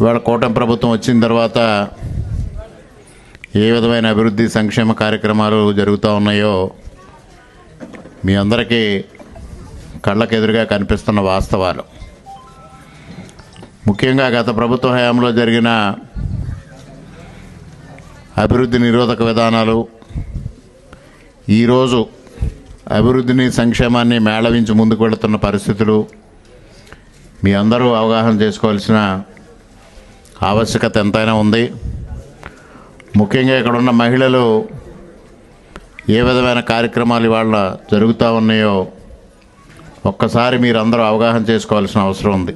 ఇవాళ కూటమి ప్రభుత్వం వచ్చిన తర్వాత ఏ విధమైన అభివృద్ధి సంక్షేమ కార్యక్రమాలు జరుగుతూ ఉన్నాయో మీ అందరికీ కళ్ళకెదురుగా కనిపిస్తున్న వాస్తవాలు. ముఖ్యంగా గత ప్రభుత్వ హయాంలో జరిగిన అభివృద్ధి నిరోధక విధానాలు ఈరోజు అభివృద్ధిని సంక్షేమాన్ని మేళవించి ముందుకు వెళుతున్న పరిస్థితులు మీ అందరూ అవగాహన చేసుకోవాల్సిన ఆవశ్యకత ఎంతైనా ఉంది. ముఖ్యంగా ఇక్కడ ఉన్న మహిళలు ఏ విధమైన కార్యక్రమాలు ఇవాళ జరుగుతూ ఉన్నాయో ఒక్కసారి మీరు అందరూ అవగాహన చేసుకోవాల్సిన అవసరం ఉంది.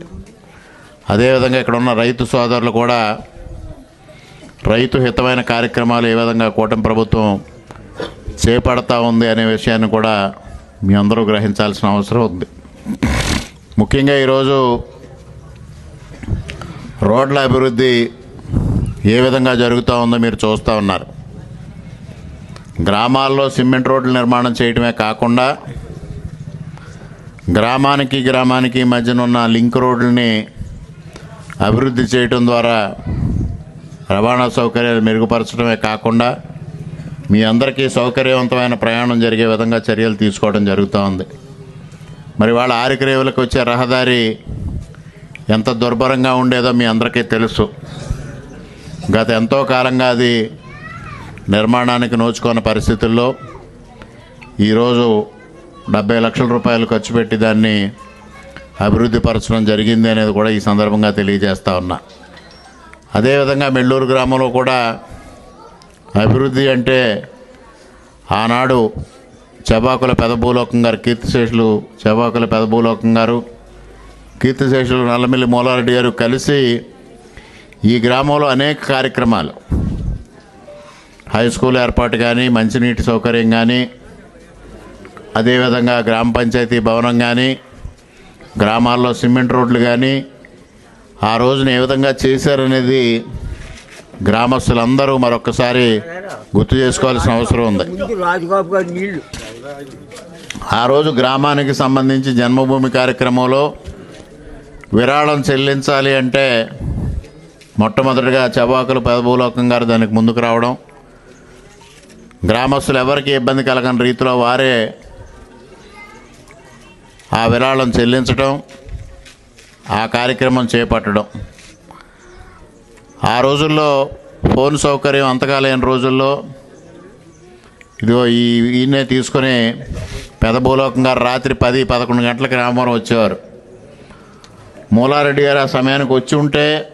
అదేవిధంగా ఇక్కడ ఉన్న రైతు సోదరులు కూడా రైతు హితమైన కార్యక్రమాలు ఏ విధంగా కూటమి ప్రభుత్వం చేపడతా ఉంది అనే విషయాన్ని కూడా మీ అందరూ గ్రహించాల్సిన అవసరం ఉంది. ముఖ్యంగా ఈరోజు రోడ్ల అభివృద్ధి ఏ విధంగా జరుగుతూ ఉందో మీరు చూస్తూ ఉన్నారు. గ్రామాల్లో సిమెంట్ రోడ్లు నిర్మాణం చేయటమే కాకుండా గ్రామానికి గ్రామానికి మధ్యన ఉన్న లింక్ రోడ్లని అభివృద్ధి చేయటం ద్వారా రవాణా సౌకర్యాలు మెరుగుపరచడమే కాకుండా మీ అందరికీ సౌకర్యవంతమైన ప్రయాణం జరిగే విధంగా చర్యలు తీసుకోవడం జరుగుతూ ఉంది. మరి వాళ్ళ ఆరికరేవులకు వచ్చే రహదారి ఎంత దుర్భరంగా ఉండేదో మీ అందరికీ తెలుసు. గత ఎంతో కాలంగా అది నిర్మాణానికి నోచుకున్న పరిస్థితుల్లో ఈరోజు డెబ్బై లక్షల రూపాయలు ఖర్చు పెట్టి దాన్ని అభివృద్ధి పరచడం జరిగింది అనేది కూడా ఈ సందర్భంగా తెలియజేస్తా ఉన్నా. అదేవిధంగా మెల్లూరు గ్రామంలో కూడా అభివృద్ధి అంటే ఆనాడు చబాకుల పెదభూలోకం గారు కీర్తిశేషులు చబాకుల పెదభూలోకం గారు కీర్తిశేషులు నల్లమిల్లి మూలారెడ్డి గారు కలిసి ఈ గ్రామంలో అనేక కార్యక్రమాలు. హై స్కూల్ ఏర్పాటు కానీ మంచినీటి సౌకర్యం కానీ అదేవిధంగా గ్రామ పంచాయతీ భవనం కానీ గ్రామాల్లో సిమెంట్ రోడ్లు కానీ ఆ రోజున ఏ విధంగా చేశారనేది గ్రామస్తులందరూ మరొకసారి గుర్తు చేసుకోవాల్సిన అవసరం ఉంది. ఆ రోజు గ్రామానికి సంబంధించి జన్మభూమి కార్యక్రమంలో విరాళం చెల్లించాలి అంటే మొట్టమొదటిగా చబాకులు పెదభూలోకం గారు దానికి ముందుకు రావడం. గ్రామస్తులు ఎవరికి ఇబ్బంది కలగని రీతిలో వారే ఆ విరాళం చెల్లించడం ఆ కార్యక్రమం చేపట్టడం. ఆ రోజుల్లో ఫోన్ సౌకర్యం అంతకాలేని రోజుల్లో ఇదిగో ఈ ఈయనే తీసుకొని పెదభూలోకం గారు రాత్రి పది పదకొండు గంటలకు రామవరం వచ్చేవారు. మూలారెడ్డి గారు ఆ సమయానికి వచ్చి ఉంటే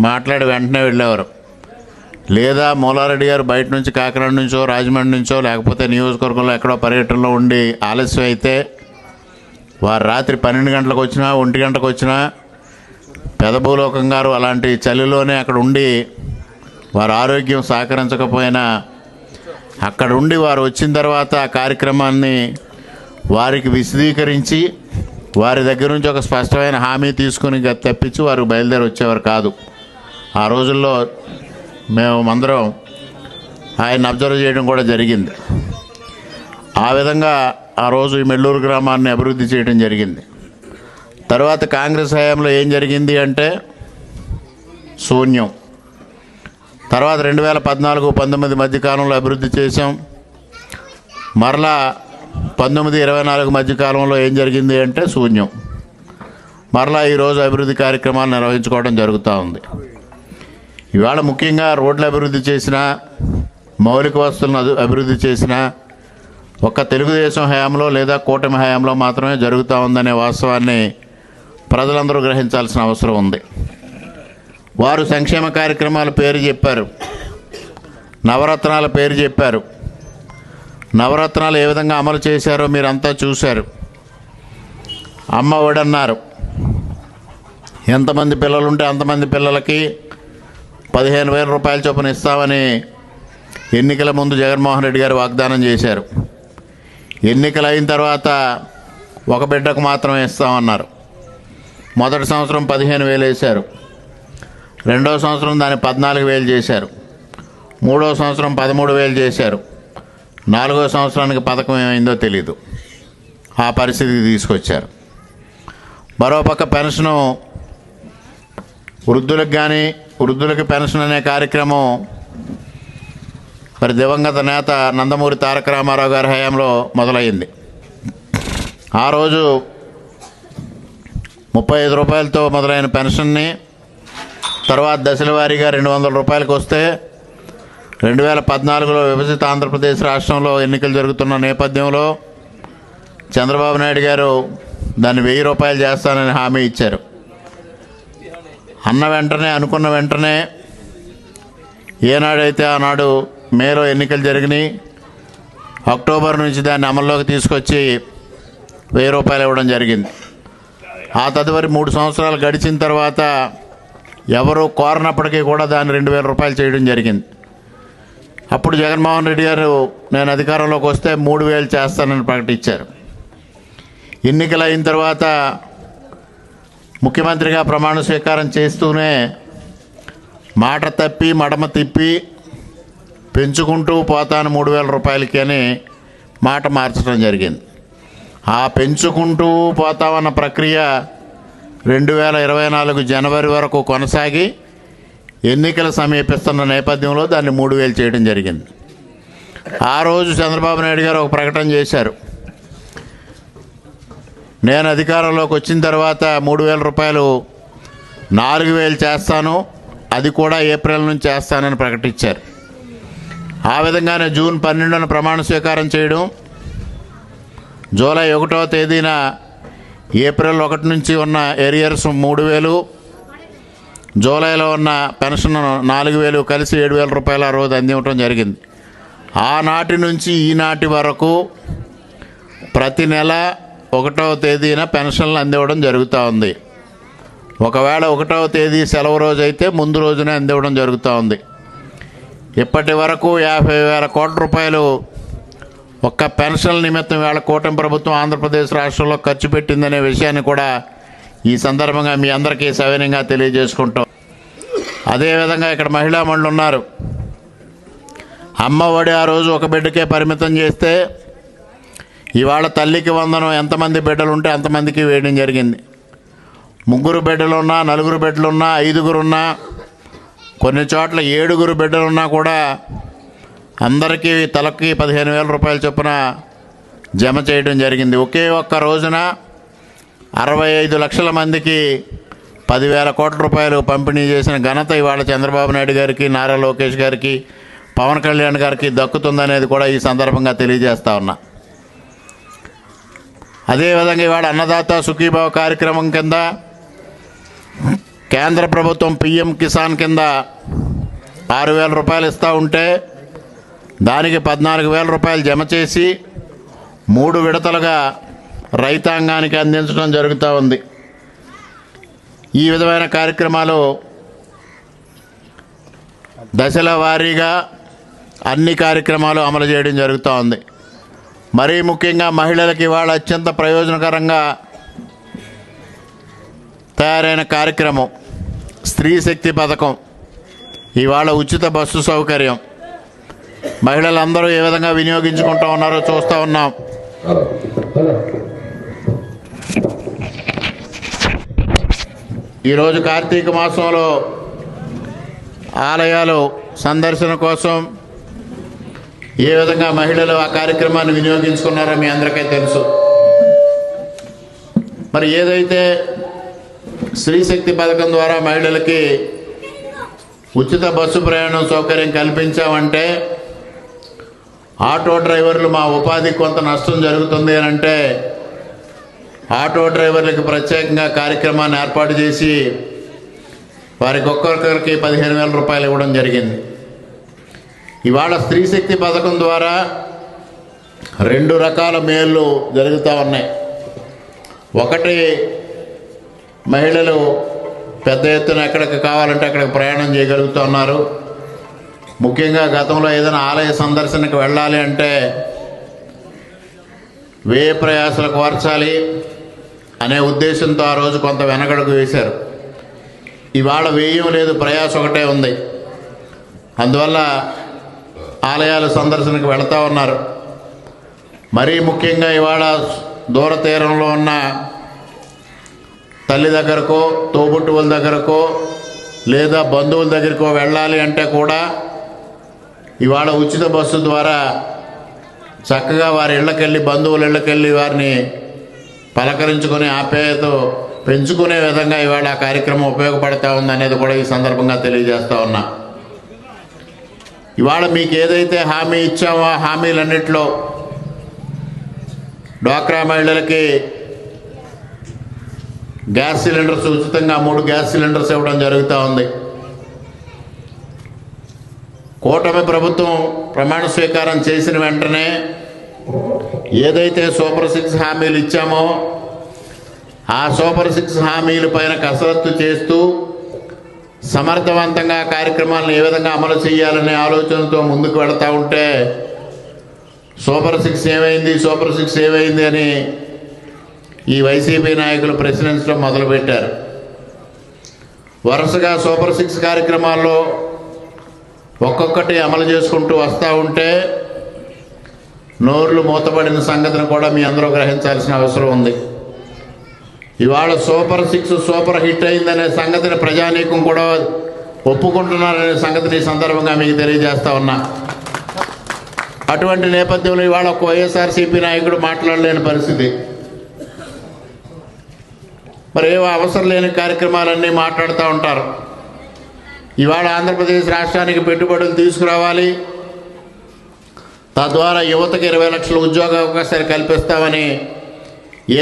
మాట్లాడి వెంటనే వెళ్ళేవారు. లేదా మూలారెడ్డి గారు బయట నుంచి కాకినాడ నుంచో రాజమండ్రి నుంచో లేకపోతే నియోజకవర్గంలో ఎక్కడో పర్యటనలో ఉండి ఆలస్యం అయితే వారు రాత్రి పన్నెండు గంటలకు వచ్చినా ఒంటి గంటకు వచ్చినా పెదభూలోకం గారు అలాంటి చలిలోనే అక్కడ ఉండి వారి ఆరోగ్యం సహకరించకపోయినా అక్కడ ఉండి వారు వచ్చిన తర్వాత ఆ కార్యక్రమాన్ని వారికి విశదీకరించి వారి దగ్గర నుంచి ఒక స్పష్టమైన హామీ తీసుకుని తప్పించి వారు బయలుదేరి వచ్చేవారు కాదు. ఆ రోజుల్లో మేము అందరం ఆయన అబ్జర్వ్ చేయడం కూడా జరిగింది. ఆ విధంగా ఆ రోజు ఈ మెల్లూరు గ్రామాన్ని అభివృద్ధి చేయడం జరిగింది. తర్వాత కాంగ్రెస్ హయాంలో ఏం జరిగింది అంటే శూన్యం. తర్వాత రెండు వేల పద్నాలుగు పంతొమ్మిది మధ్యకాలంలో అభివృద్ధి చేసాం మరలా పంతొమ్మిది ఇరవై నాలుగు మధ్యకాలంలో ఏం జరిగింది అంటే శూన్యం. మరలా ఈరోజు అభివృద్ధి కార్యక్రమాలు నిర్వహించుకోవడం జరుగుతూ ఉంది. ఇవాళ ముఖ్యంగా రోడ్లు అభివృద్ధి చేసిన మౌలిక వస్తువులను అదు- అభివృద్ధి చేసిన ఒక్క తెలుగుదేశం హయాంలో లేదా కూటమి హయాంలో మాత్రమే జరుగుతూ ఉందనే వాస్తవాన్ని ప్రజలందరూ గ్రహించాల్సిన అవసరం ఉంది. వారు సంక్షేమ కార్యక్రమాల పేరు చెప్పారు. నవరత్నాల పేరు చెప్పారు. నవరత్నాలు ఏ విధంగా అమలు చేశారో మీరంతా చూశారు. అమ్మ ఒడన్నారు ఎంతమంది పిల్లలు ఉంటే అంతమంది పిల్లలకి పదిహేను వేల రూపాయల చొప్పున ఇస్తామని ఎన్నికల ముందు జగన్మోహన్ రెడ్డి గారు వాగ్దానం చేశారు. ఎన్నికలు అయిన తర్వాత ఒక బిడ్డకు మాత్రమే ఇస్తామన్నారు. మొదటి సంవత్సరం పదిహేను వేలు వేశారు. రెండో సంవత్సరం దాన్ని పద్నాలుగు వేలు చేశారు. మూడో సంవత్సరం పదమూడు వేలు చేశారు. నాలుగో సంవత్సరానికి పథకం ఏమైందో తెలీదు. ఆ పరిస్థితికి తీసుకొచ్చారు. మరోపక్క పెన్షను వృద్ధులకు కానీ వృద్ధులకు పెన్షన్ అనే కార్యక్రమం మరి దివంగత నేత నందమూరి తారక రామారావు గారి హయాంలో మొదలైంది ఆ రోజు ముప్పై ఐదు రూపాయలతో మొదలైన పెన్షన్ని తర్వాత దశల వారీగా రెండు వందల రూపాయలకు వస్తే రెండు వేల పద్నాలుగులో విభజిత ఆంధ్రప్రదేశ్ రాష్ట్రంలో ఎన్నికలు జరుగుతున్న నేపథ్యంలో చంద్రబాబు నాయుడు గారు దాన్ని వెయ్యి రూపాయలు చేస్తానని హామీ ఇచ్చారు. అన్న వెంటనే అనుకున్న వెంటనే ఏనాడైతే ఆనాడు మేలో ఎన్నికలు జరిగినాయి అక్టోబర్ నుంచి దాన్ని అమల్లోకి తీసుకొచ్చి వెయ్యి రూపాయలు ఇవ్వడం జరిగింది. ఆ తదుపరి మూడు సంవత్సరాలు గడిచిన తర్వాత ఎవరు కోరనప్పటికీ కూడా దాన్ని రెండు వేల రూపాయలు చేయడం జరిగింది. అప్పుడు జగన్మోహన్ రెడ్డి గారు నేను అధికారంలోకి వస్తే మూడు వేలు చేస్తానని ప్రకటించారు. ఎన్నికలు అయిన తర్వాత ముఖ్యమంత్రిగా ప్రమాణ స్వీకారం చేస్తూనే మాట తప్పి మడమ తిప్పి పెంచుకుంటూ పోతాను మూడు వేల రూపాయలకి అని మాట మార్చడం జరిగింది. ఆ పెంచుకుంటూ పోతామన్న ప్రక్రియ రెండు వేల ఇరవై నాలుగు జనవరి వరకు కొనసాగి ఎన్నికలు సమీపిస్తున్న నేపథ్యంలో దాన్ని మూడు వేలు చేయడం జరిగింది. ఆ రోజు చంద్రబాబు నాయుడు గారు ఒక ప్రకటన చేశారు. నేను అధికారంలోకి వచ్చిన తర్వాత మూడు వేల రూపాయలు నాలుగు వేలు చేస్తాను అది కూడా ఏప్రిల్ నుంచి చేస్తానని ప్రకటించారు. ఆ విధంగానే జూన్ పన్నెండున ప్రమాణ స్వీకారం చేయడం జూలై ఒకటో తేదీన ఏప్రిల్ ఒకటి నుంచి ఉన్న ఏరియర్స్ మూడు వేలు జూలైలో ఉన్న పెన్షన్ నాలుగు వేలు కలిసి ఏడు వేల రూపాయలు ఆ రోజు అందివ్వటం జరిగింది. ఆనాటి నుంచి ఈనాటి వరకు ప్రతి నెల ఒకటవ తేదీన పెన్షన్లు అందివ్వడం జరుగుతూ ఉంది. ఒకవేళ ఒకటవ తేదీ సెలవు రోజు అయితే ముందు రోజునే అందివ్వడం జరుగుతూ ఉంది. ఇప్పటి వరకు యాభై వేల కోట్ల రూపాయలు ఒక్క పెన్షన్ నిమిత్తం వేళ కూటమి ప్రభుత్వం ఆంధ్రప్రదేశ్ రాష్ట్రంలో ఖర్చు పెట్టిందనే విషయాన్ని కూడా ఈ సందర్భంగా మీ అందరికీ సవినయంగా తెలియజేసుకుంటాం అదేవిధంగా ఇక్కడ మహిళా మండలి ఉన్నారు. అమ్మ ఒడి ఆ రోజు ఒక బిడ్డకే పరిమితం చేస్తే ఇవాళ తల్లికి వందనం ఎంతమంది బిడ్డలు ఉంటే అంతమందికి వేయడం జరిగింది. ముగ్గురు బిడ్డలున్నా నలుగురు బిడ్డలున్నా ఐదుగురున్నా కొన్ని చోట్ల ఏడుగురు బిడ్డలున్నా కూడా అందరికీ తలకి పదిహేను వేల రూపాయల చొప్పున జమ చేయడం జరిగింది. ఒకే ఒక్క రోజున అరవై ఐదు లక్షల మందికి పదివేల కోట్ల రూపాయలు పంపిణీ చేసిన ఘనత ఇవాళ చంద్రబాబు నాయుడు గారికి నారా లోకేష్ గారికి పవన్ కళ్యాణ్ గారికి దక్కుతుందనేది కూడా ఈ సందర్భంగా తెలియజేస్తా ఉన్నా. అదేవిధంగా ఇవాళ అన్నదాత సుఖీభావ కార్యక్రమం కింద కేంద్ర ప్రభుత్వం పిఎం కిసాన్ కింద ఆరు వేల రూపాయలు ఇస్తూ ఉంటే దానికి పద్నాలుగు వేల రూపాయలు జమ చేసి మూడు విడతలుగా రైతాంగానికి అందించడం జరుగుతూ ఉంది. ఈ విధమైన కార్యక్రమాలు దశల వారీగా అన్ని కార్యక్రమాలు అమలు చేయడం జరుగుతూ ఉంది. మరీ ముఖ్యంగా మహిళలకి ఇవాళ అత్యంత ప్రయోజనకరంగా తయారైన కార్యక్రమం స్త్రీ శక్తి పథకం ఇవాళ ఉచిత బస్సు సౌకర్యం. మహిళలందరూ ఏ విధంగా వినియోగించుకుంటూ ఉన్నారో చూస్తూ ఉన్నాం. ఈరోజు కార్తీక మాసంలో ఆలయాలు సందర్శన కోసం ఏ విధంగా మహిళలు ఆ కార్యక్రమాన్ని వినియోగించుకున్నారో మీ అందరికీ తెలుసు. మరి ఏదైతే స్త్రీశక్తి పథకం ద్వారా మహిళలకి ఉచిత బస్సు ప్రయాణం సౌకర్యం కల్పించామంటే ఆటో డ్రైవర్లు మా ఉపాధికి కొంత నష్టం జరుగుతుంది అని అంటే ఆటో డ్రైవర్లకు ప్రత్యేకంగా కార్యక్రమాన్ని ఏర్పాటు చేసి వారికి ఒక్కొక్కరికి పదిహేను వేల రూపాయలు ఇవ్వడం జరిగింది. ఇవాళ స్త్రీశక్తి పథకం ద్వారా రెండు రకాల మేళ్ళు జరుగుతూ ఉన్నాయి. ఒకటి మహిళలు పెద్ద ఎత్తున ఎక్కడికి కావాలంటే అక్కడికి ప్రయాణం చేయగలుగుతున్నారు ముఖ్యంగా గతంలో ఏదైనా ఆలయ సందర్శనకు వెళ్ళాలి అంటే వ్యయ ప్రయాసలు కోర్చాలి అనే ఉద్దేశంతో ఆ రోజు కొంత వెనకడుగు వేశారు. ఇవాళ వేయం లేదు ప్రయాస ఒకటే ఉంది. అందువల్ల ఆలయాల సందర్శనకు వెళతా ఉన్నారు. మరీ ముఖ్యంగా ఇవాళ దూర తీరంలో ఉన్న తల్లి దగ్గరకో తోబుట్టువుల దగ్గరకో లేదా బంధువుల దగ్గరకో వెళ్ళాలి అంటే కూడా ఇవాళ ఉచిత బస్సు ద్వారా చక్కగా వారి ఇళ్ళకెళ్ళి బంధువుల ఇళ్ళకెళ్ళి వారిని పలకరించుకుని ఆప్యాయత పెంచుకునే విధంగా ఇవాళ ఆ కార్యక్రమం ఉపయోగపడతా ఉందనేది కూడా ఈ సందర్భంగా తెలియజేస్తా ఉన్నా. ఇవాళ మీకు ఏదైతే హామీ ఇచ్చామో ఆ హామీలన్నింటిలో డ్వాక్రా మహిళలకి గ్యాస్ సిలిండర్స్ ఉచితంగా మూడు గ్యాస్ సిలిండర్స్ ఇవ్వడం జరుగుతూ ఉంది. కూటమి ప్రభుత్వం ప్రమాణ స్వీకారం చేసిన వెంటనే ఏదైతే సూపర్ సిక్స్ హామీలు ఇచ్చామో ఆ సూపర్ సిక్స్ హామీల పైన కసరత్తు చేస్తూ సమర్థవంతంగా కార్యక్రమాలను ఏ విధంగా అమలు చేయాలనే ఆలోచనతో ముందుకు వెళతా ఉంటే సూపర్ సిక్స్ ఏమైంది సూపర్ సిక్స్ ఏమైంది అని ఈ వైసీపీ నాయకులు ప్రశ్నించడం మొదలుపెట్టారు. వరుసగా సూపర్ సిక్స్ కార్యక్రమాల్లో ఒక్కొక్కటి అమలు చేసుకుంటూ వస్తూ ఉంటే నోర్లు మూతపడిన సంగతిని కూడా మీ అందరూ గ్రహించాల్సిన అవసరం ఉంది. ఇవాళ సూపర్ సిక్స్ సూపర్ హిట్ అయిందనే సంగతిని ప్రజానీకం కూడా ఒప్పుకుంటున్నారనే సంగతిని ఈ సందర్భంగా మీకు తెలియజేస్తా ఉన్నా. అటువంటి నేపథ్యంలో ఇవాళ ఒక వైఎస్ఆర్సీపీ నాయకుడు మాట్లాడలేని పరిస్థితి. మరి ఏవో అవసరం లేని కార్యక్రమాలన్నీ మాట్లాడుతూ ఉంటారు. ఇవాళ ఆంధ్రప్రదేశ్ రాష్ట్రానికి పెట్టుబడులు తీసుకురావాలి. తద్వారా యువతకు ఇరవై లక్షల ఉద్యోగ అవకాశాలు కల్పిస్తామని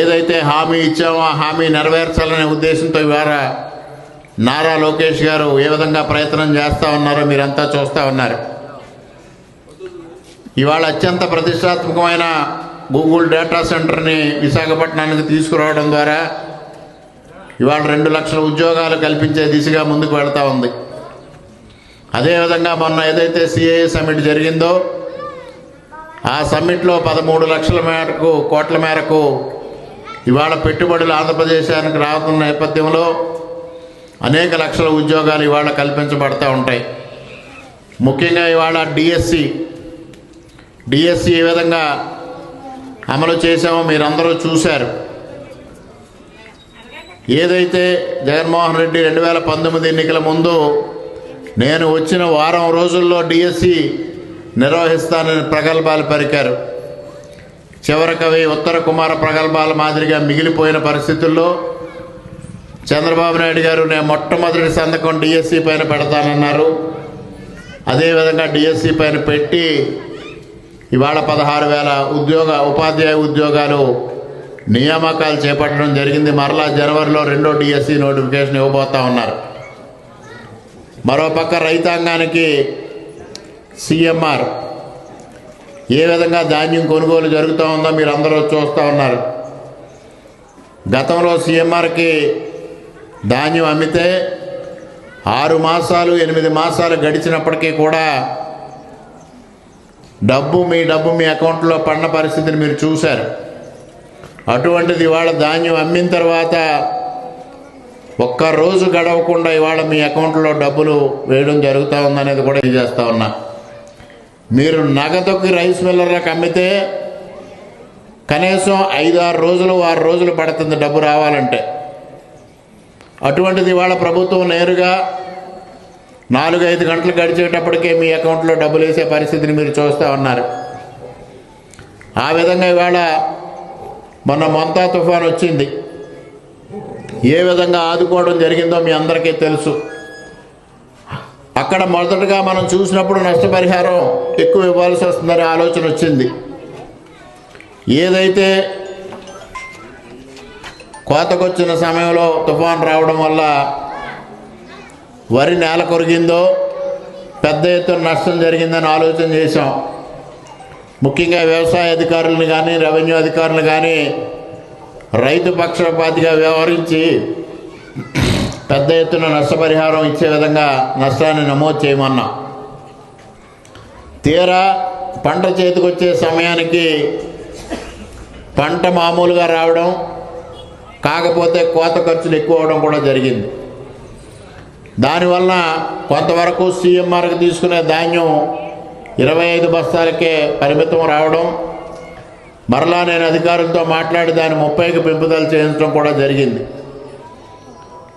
ఏదైతే హామీ ఇచ్చామో ఆ హామీ నెరవేర్చాలనే ఉద్దేశంతో ఇవాళ నారా లోకేష్ గారు ఏ విధంగా ప్రయత్నం చేస్తూ ఉన్నారో మీరంతా చూస్తూ ఉన్నారు. ఇవాళ అత్యంత ప్రతిష్టాత్మకమైన గూగుల్ డేటా సెంటర్ని విశాఖపట్నానికి తీసుకురావడం ద్వారా ఇవాళ రెండు లక్షల ఉద్యోగాలు కల్పించే దిశగా ముందుకు వెళ్తూ ఉంది. అదేవిధంగా మొన్న ఏదైతే సిఐఏ సమ్మిట్ జరిగిందో ఆ సమ్మిట్లో పదమూడు లక్షల మేరకు కోట్ల మేరకు ఇవాళ పెట్టుబడులు ఆంధ్రప్రదేశానికి రాకున్న నేపథ్యంలో అనేక లక్షల ఉద్యోగాలు ఇవాళ కల్పించబడతా ఉంటాయి. ముఖ్యంగా ఇవాళ డిఎస్సి డిఎస్సి ఏ విధంగా అమలు చేశామో మీరందరూ చూశారు. ఏదైతే జగన్మోహన్ రెడ్డి రెండు వేల పంతొమ్మిది ఎన్నికల ముందు నేను వచ్చిన వారం రోజుల్లో డిఎస్సి నిర్వహిస్తానని ప్రగల్భాలు పలికారు. చివరికవి ఉత్తర కుమార ప్రగల్భాల మాదిరిగా మిగిలిపోయిన పరిస్థితుల్లో చంద్రబాబు నాయుడు గారు నేను మొట్టమొదటి సంతకం డిఎస్సి పైన పెడతానన్నారు. అదేవిధంగా డిఎస్సి పైన పెట్టి ఇవాళ పదహారు వేల ఉద్యోగ ఉపాధ్యాయ ఉద్యోగాలు నియామకాలు చేపట్టడం జరిగింది. మరలా జనవరిలో రెండో డిఎస్సి నోటిఫికేషన్ ఇవ్వబోతా ఉన్నారు. మరోపక్క రైతాంగానికి సిఎంఆర్. ఏ విధంగా ధాన్యం కొనుగోలు జరుగుతూ ఉందో మీరు అందరూ చూస్తూ ఉన్నారు. గతంలో సీఎంఆర్కి ధాన్యం అమ్మితే ఆరు మాసాలు ఎనిమిది మాసాలు గడిచినప్పటికీ కూడా డబ్బు మీ డబ్బు మీ అకౌంట్లో పడిన పరిస్థితిని మీరు చూశారు. అటువంటిది ఇవాళ ధాన్యం అమ్మిన తర్వాత ఒక్క రోజు గడవకుండా ఇవాళ మీ అకౌంట్లో డబ్బులు వేయడం జరుగుతూ ఉందనేది కూడా ఇది చేస్తూ ఉన్నా. మీరు నగదుకి రైస్ మిల్లర్లకు అమ్మితే కనీసం ఐదు ఆరు రోజులు ఆరు రోజులు పడుతుంది డబ్బు రావాలంటే. అటువంటిది ఇవాళ ప్రభుత్వం నేరుగా నాలుగు ఐదు గంటలు గడిచేటప్పటికే మీ అకౌంట్లో డబ్బులు వేసే పరిస్థితిని మీరు చూస్తూ ఉన్నారు. ఆ విధంగా ఇవాళ మొన్న మొంతా తుఫాన్ వచ్చింది. ఏ విధంగా ఆదుకోవడం జరిగిందో మీ అందరికీ తెలుసు. అక్కడ మొదటగా మనం చూసినప్పుడు నష్టపరిహారం ఎక్కువ ఇవ్వాల్సి వస్తుందనే ఆలోచన వచ్చింది. ఏదైతే కోతకొచ్చిన సమయంలో తుఫాన్ రావడం వల్ల వరి నేల కొరిగిందో పెద్ద ఎత్తున నష్టం జరిగిందని ఆలోచన చేశాం. ముఖ్యంగా వ్యవసాయ అధికారులను కానీ రెవెన్యూ అధికారులు కానీ రైతు పక్షపాతిగా వ్యవహరించి పెద్ద ఎత్తున నష్టపరిహారం ఇచ్చే విధంగా నష్టాన్ని నమోదు చేయమన్నాం. తీరా పంట చేతికొచ్చే సమయానికి పంట మామూలుగా రావడం కాకపోతే కోత ఖర్చులు ఎక్కువ అవడం కూడా జరిగింది. దానివల్ల కొంతవరకు సీఎంఆర్కి తీసుకునే ధాన్యం ఇరవై ఐదు బస్తాలకే పరిమితం రావడం మరలా నేను అధికారులతో మాట్లాడి దాన్ని ముప్పైకి పెంపుదల చేయించడం కూడా జరిగింది.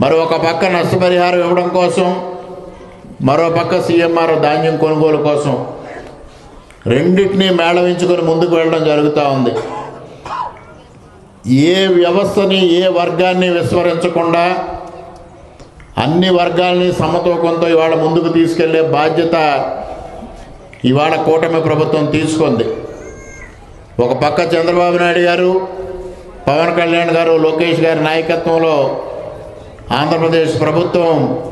మరి ఒక పక్క నష్టపరిహారం ఇవ్వడం కోసం మరో పక్క సీఎంఆర్ ధాన్యం కొనుగోలు కోసం. రెండింటినీ మేళవించుకొని ముందుకు వెళ్ళడం జరుగుతూ ఉంది. ఏ వ్యవస్థని ఏ వర్గాన్ని విస్మరించకుండా అన్ని వర్గాల్ని సమతూకంతో ఇవాళ ముందుకు తీసుకెళ్ళే బాధ్యత ఇవాళ కూటమి ప్రభుత్వం తీసుకుంది. ఒక పక్క చంద్రబాబు నాయుడు గారు పవన్ కళ్యాణ్ గారు లోకేష్ గారి నాయకత్వంలో ఆంధ్రప్రదేశ్ ప్రభుత్వం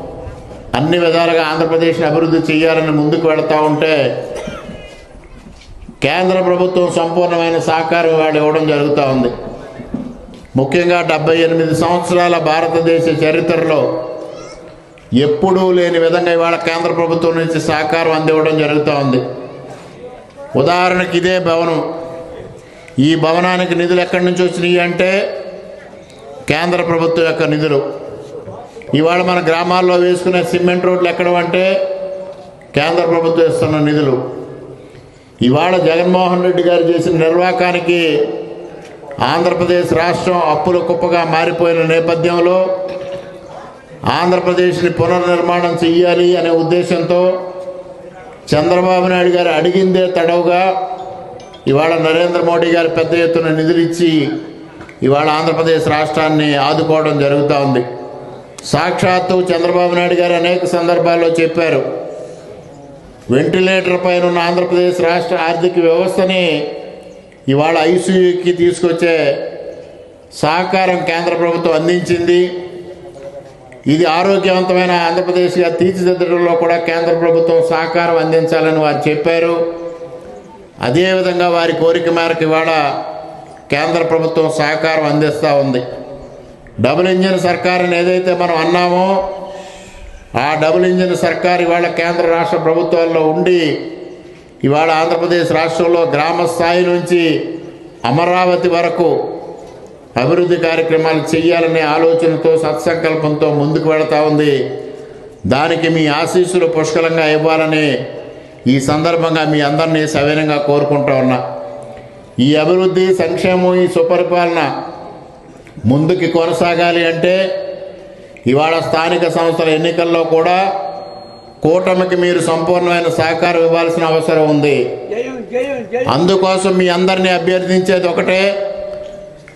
అన్ని విధాలుగా ఆంధ్రప్రదేశ్ని అభివృద్ధి చేయాలని ముందుకు వెళతా ఉంటే కేంద్ర ప్రభుత్వం సంపూర్ణమైన సహకారం వాళ్ళు ఇవ్వడం జరుగుతూ ఉంది. ముఖ్యంగా డెబ్బై ఎనిమిది సంవత్సరాల భారతదేశ చరిత్రలో ఎప్పుడూ లేని విధంగా ఇవాళ కేంద్ర ప్రభుత్వం నుంచి సహకారం అందివ్వడం జరుగుతూ ఉంది. ఉదాహరణకి ఇదే భవనం. ఈ భవనానికి నిధులు ఎక్కడి నుంచి వచ్చినాయి అంటే కేంద్ర ప్రభుత్వం యొక్క నిధులు. ఇవాళ మన గ్రామాల్లో వేసుకునే సిమెంట్ రోడ్లు ఎక్కడ అంటే కేంద్ర ప్రభుత్వం ఇస్తున్న నిధులు. ఇవాళ జగన్మోహన్ రెడ్డి గారు చేసిన నిర్వాకానికి ఆంధ్రప్రదేశ్ రాష్ట్రం అప్పుల కుప్పగా మారిపోయిన నేపథ్యంలో ఆంధ్రప్రదేశ్ని పునర్నిర్మాణం చెయ్యాలి అనే ఉద్దేశంతో చంద్రబాబు నాయుడు గారు అడిగిందే తడవుగా ఇవాళ నరేంద్ర మోడీ గారు పెద్ద ఎత్తున నిధులిచ్చి ఇవాళ ఆంధ్రప్రదేశ్ రాష్ట్రాన్ని ఆదుకోవడం జరుగుతూ ఉంది. సాక్షాత్తు చంద్రబాబు నాయుడు గారు అనేక సందర్భాల్లో చెప్పారు. వెంటిలేటర్ పైన ఉన్న ఆంధ్రప్రదేశ్ రాష్ట్ర ఆర్థిక వ్యవస్థని ఇవాళ ఐసీయూకి తీసుకొచ్చే సహకారం కేంద్ర ప్రభుత్వం అందించింది. ఇది ఆరోగ్యవంతమైన ఆంధ్రప్రదేశ్గా తీర్చిదిద్దడంలో కూడా కేంద్ర ప్రభుత్వం సహకారం అందించాలని వారు చెప్పారు. అదేవిధంగా వారి కోరిక మేరకు ఇవాళ కేంద్ర ప్రభుత్వం సహకారం అందిస్తూ ఉంది. డబుల్ ఇంజిన్ సర్కారుని ఏదైతే మనం అన్నామో ఆ డబుల్ ఇంజిన్ సర్కార్ ఇవాళ కేంద్ర రాష్ట్ర ప్రభుత్వాల్లో ఉండి ఇవాళ ఆంధ్రప్రదేశ్ రాష్ట్రంలో గ్రామ స్థాయి నుంచి అమరావతి వరకు అభివృద్ధి కార్యక్రమాలు చేయాలనే ఆలోచనతో సత్సంకల్పంతో ముందుకు వెళతా ఉంది. దానికి మీ ఆశీస్సులు పుష్కలంగా ఇవ్వాలని ఈ సందర్భంగా మీ అందరినీ సవినంగా కోరుకుంటా ఉన్నా. ఈ అభివృద్ధి సంక్షేమం ఈ సుపరిపాలన ముందుకి కొనసాగాలి అంటే ఇవాళ స్థానిక సంస్థల ఎన్నికల్లో కూడా కూటమికి మీరు సంపూర్ణమైన సహకారం ఇవ్వాల్సిన అవసరం ఉంది. అందుకోసం మీ అందరినీ అభ్యర్థించేది ఒకటే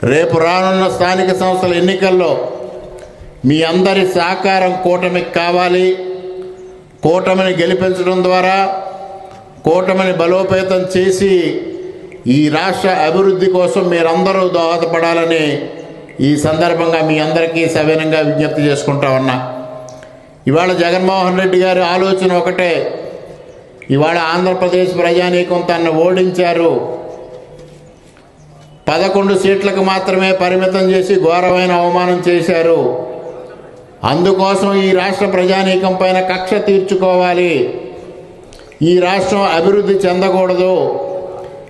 రేపు రానున్న స్థానిక సంస్థల ఎన్నికల్లో మీ అందరి సహకారం కూటమికి కావాలి. కూటమిని గెలిపించడం ద్వారా కూటమిని బలోపేతం చేసి ఈ రాష్ట్ర అభివృద్ధి కోసం మీరందరూ దోహదపడాలని ఈ సందర్భంగా మీ అందరికీ సవినంగా విజ్ఞప్తి చేసుకుంటా ఉన్నా. ఇవాళ జగన్మోహన్ రెడ్డి గారి ఆలోచన ఒకటే. ఇవాళ ఆంధ్రప్రదేశ్ ప్రజానీకం తనను ఓడించారు. పదకొండు సీట్లకు మాత్రమే పరిమితం చేసి ఘోరమైన అవమానం చేశారు. అందుకోసం ఈ రాష్ట్ర ప్రజానీకం పైన కక్ష తీర్చుకోవాలి. ఈ రాష్ట్రం అభివృద్ధి చెందకూడదు.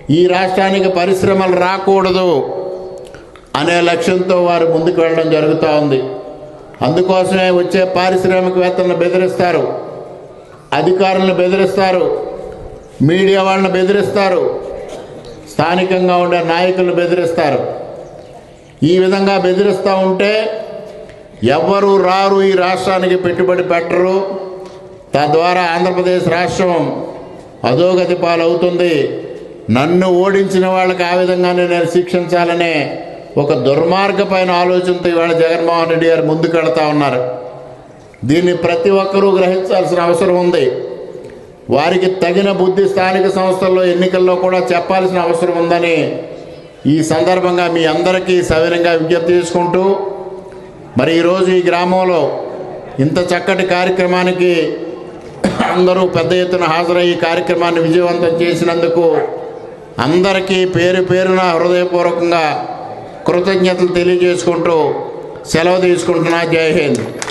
ఈ రాష్ట్రానికి పరిశ్రమలు రాకూడదు. అనే లక్ష్యంతో వారు ముందుకు వెళ్ళడం జరుగుతూ ఉంది. అందుకోసమే వచ్చే పారిశ్రామికవేత్తలను బెదిరిస్తారు. అధికారులను బెదిరిస్తారు. మీడియా వాళ్ళని బెదిరిస్తారు. స్థానికంగా ఉండే నాయకులను బెదిరిస్తారు. ఈ విధంగా బెదిరిస్తూ ఉంటే ఎవ్వరూ రారు ఈ రాష్ట్రానికి పెట్టుబడి పెట్టరు. తద్వారా ఆంధ్రప్రదేశ్ రాష్ట్రం అధోగతి పాలవుతుంది నన్ను ఓడించిన వాళ్ళకి ఆ విధంగానే నేను శిక్షించాలనే ఒక దుర్మార్గపైన ఆలోచనతో ఇవాళ జగన్మోహన్ రెడ్డి గారు ముందుకు వెళతా ఉన్నారు. దీన్ని ప్రతి ఒక్కరూ గ్రహించాల్సిన అవసరం ఉంది. వారికి తగిన బుద్ధి స్థానిక సంస్థల్లో ఎన్నికల్లో కూడా చెప్పాల్సిన అవసరం ఉందని ఈ సందర్భంగా మీ అందరికీ సవినంగా విజ్ఞప్తి చేసుకుంటూ మరి ఈరోజు ఈ గ్రామంలో ఇంత చక్కటి కార్యక్రమానికి అందరూ పెద్ద ఎత్తున హాజరై ఈ కార్యక్రమాన్ని విజయవంతం చేసినందుకు అందరికీ పేరు పేరున హృదయపూర్వకంగా కృతజ్ఞతలు తెలియజేసుకుంటూ సెలవు తీసుకుంటున్నా. జై హింద్.